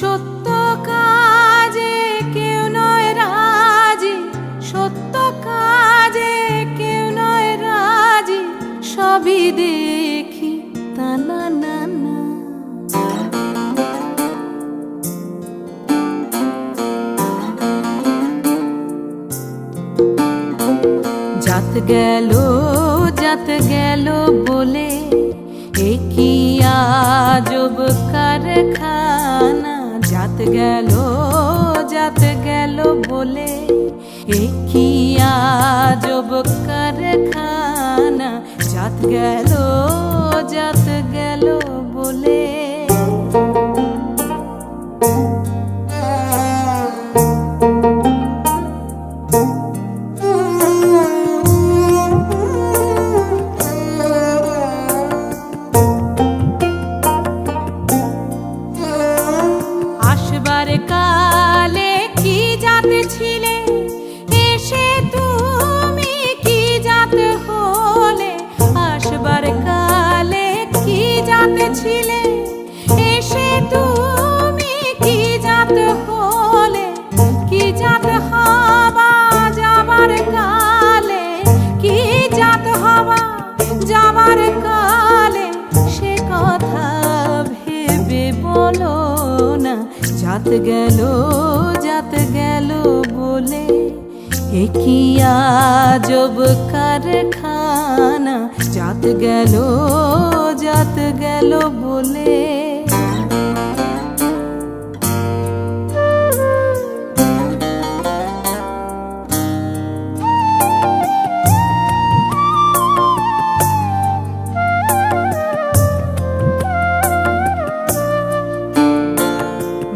সত্য কাজে কেউ নয় রাজি, সত্য কাজে কেউ নয় রাজি, সবই দেখি তা না না না। জাত গেল জাত গেল বলে একই আজব গেল যাত গেল বলে এ কি আজব কারখানা। যাত গেল জাত ছিলে এসে তুমি কি জাতে হলে? কি জাতে হবা যাবার কালে? কি জাত হবা যাবার কালে? সে কথা ভেবে বলো না। জাত গেল জাত গেল বলে। এ কি আজব কারখানা? জাত গেল জাত গেল বলে।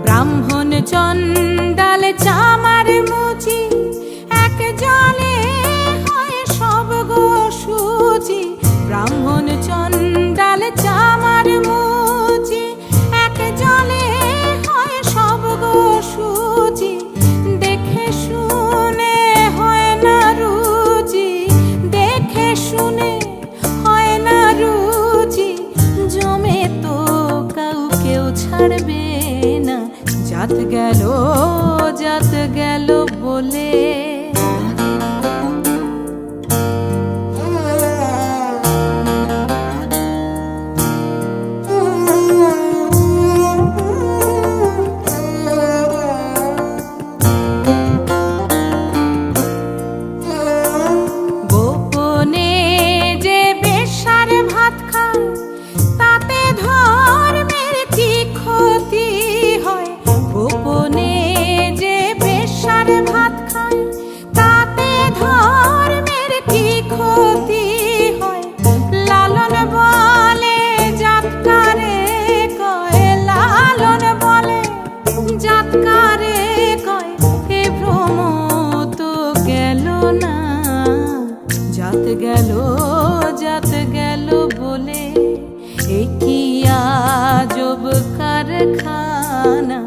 ব্রাহ্মণ মুচি এক সব ব্রাহ্মণ গেল জাত গেল বলে। জাত গেল যাত গেল বলে এ কি আজব কারখানা?